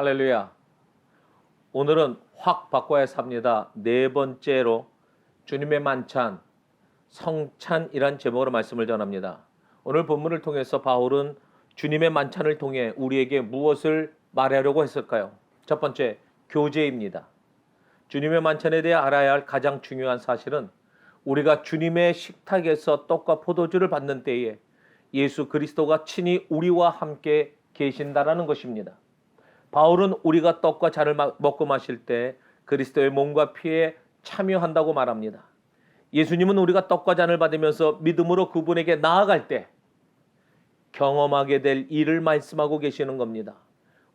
할렐루야. 오늘은 확 바꿔야 삽니다. 네 번째로 주님의 만찬, 성찬이란 제목으로 말씀을 전합니다. 오늘 본문을 통해서 바울은 주님의 만찬을 통해 우리에게 무엇을 말하려고 했을까요? 첫 번째, 교제입니다. 주님의 만찬에 대해 알아야 할 가장 중요한 사실은 우리가 주님의 식탁에서 떡과 포도주를 받는 때에 예수 그리스도가 친히 우리와 함께 계신다라는 것입니다. 바울은 우리가 떡과 잔을 마- 먹고 마실 때 그리스도의 몸과 피에 참여한다고 말합니다. 예수님은 우리가 떡과 잔을 받으면서 믿음으로 그분에게 나아갈 때 경험하게 될 일을 말씀하고 계시는 겁니다.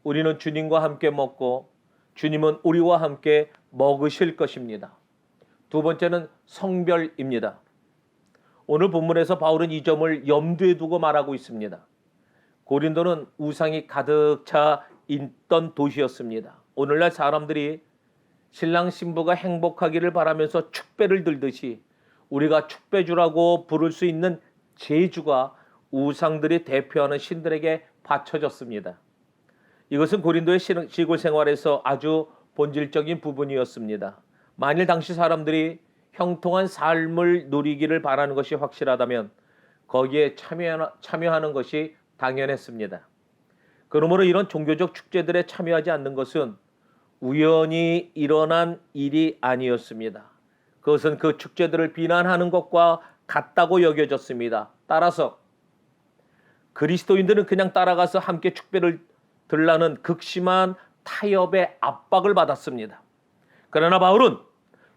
우리는 주님과 함께 먹고 주님은 우리와 함께 먹으실 것입니다. 두 번째는 성별입니다. 오늘 본문에서 바울은 이 점을 염두에 두고 말하고 있습니다. 고린도는 우상이 가득 차 있던 도시였습니다. 오늘날 사람들이 신랑 신부가 행복하기를 바라면서 축배를 들듯이 우리가 축배주라고 부를 수 있는 제주가 우상들이 대표하는 신들에게 바쳐졌습니다. 이것은 고린도의 시- 시골 생활에서 아주 본질적인 부분이었습니다. 만일 당시 사람들이 형통한 삶을 누리기를 바라는 것이 확실하다면 거기에 참여하는 것이 당연했습니다. 그러므로 이런 종교적 축제들에 참여하지 않는 것은 우연히 일어난 일이 아니었습니다. 그것은 그 축제들을 비난하는 것과 같다고 여겨졌습니다. 따라서 그리스도인들은 그냥 따라가서 함께 축배를 들라는 극심한 타협의 압박을 받았습니다. 그러나 바울은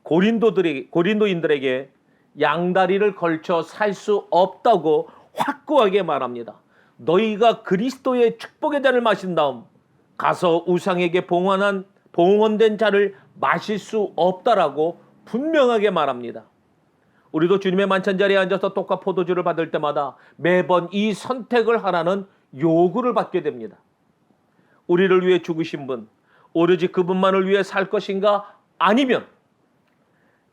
고린도들이 고린도인들에게 양다리를 걸쳐 살 수 없다고 확고하게 말합니다. 너희가 그리스도의 축복의 잔을 마신 다음 가서 우상에게 봉헌한 봉헌된 잔을 마실 수 없다라고 분명하게 말합니다. 우리도 주님의 만찬 자리에 앉아서 떡과 포도주를 받을 때마다 매번 이 선택을 하라는 요구를 받게 됩니다. 우리를 위해 죽으신 분, 오로지 그분만을 위해 살 것인가? 아니면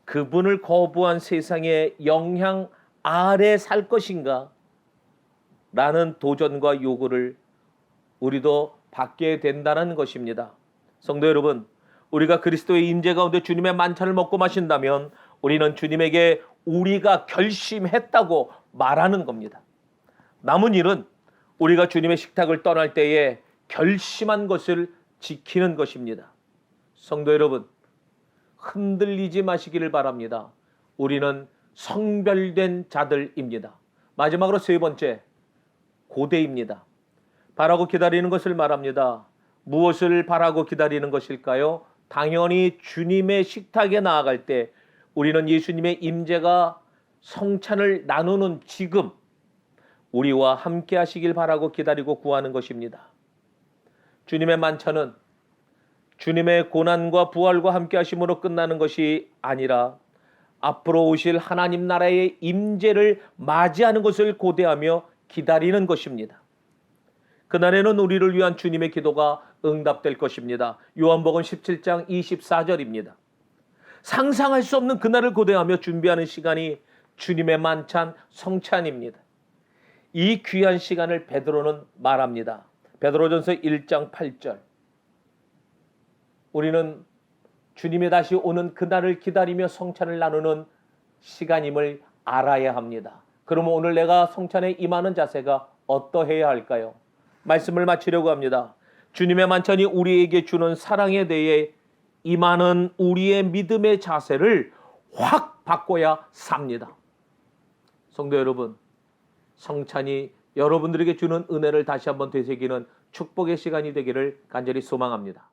그분을 거부한 세상의 영향 아래 살 것인가? 라는 도전과 요구를 우리도 받게 된다는 것입니다. 성도 여러분, 우리가 그리스도의 임재 가운데 주님의 만찬을 먹고 마신다면 우리는 주님에게 우리가 결심했다고 말하는 겁니다. 남은 일은 우리가 주님의 식탁을 떠날 때에 결심한 것을 지키는 것입니다. 성도 여러분, 흔들리지 마시기를 바랍니다. 우리는 성별된 자들입니다. 마지막으로 세 번째, 고대입니다. 바라고 기다리는 것을 말합니다. 무엇을 바라고 기다리는 것일까요? 당연히 주님의 식탁에 나아갈 때 우리는 예수님의 임재가 성찬을 나누는 지금 우리와 함께 하시길 바라고 기다리고 구하는 것입니다. 주님의 만찬은 주님의 고난과 부활과 함께 하심으로 끝나는 것이 아니라 앞으로 오실 하나님 나라의 임재를 맞이하는 것을 고대하며 기다리는 것입니다. 그날에는 우리를 위한 주님의 기도가 응답될 것입니다. 요한복음 17장 24절입니다. 상상할 수 없는 그날을 고대하며 준비하는 시간이 주님의 만찬 성찬입니다. 이 귀한 시간을 베드로는 말합니다. 베드로전서 1장 8절. 우리는 주님이 다시 오는 그날을 기다리며 성찬을 나누는 시간임을 알아야 합니다. 그러면 오늘 내가 성찬에 임하는 자세가 어떠해야 할까요? 말씀을 마치려고 합니다. 주님의 만찬이 우리에게 주는 사랑에 대해 임하는 우리의 믿음의 자세를 확 바꿔야 삽니다. 성도 여러분, 성찬이 여러분들에게 주는 은혜를 다시 한번 되새기는 축복의 시간이 되기를 간절히 소망합니다.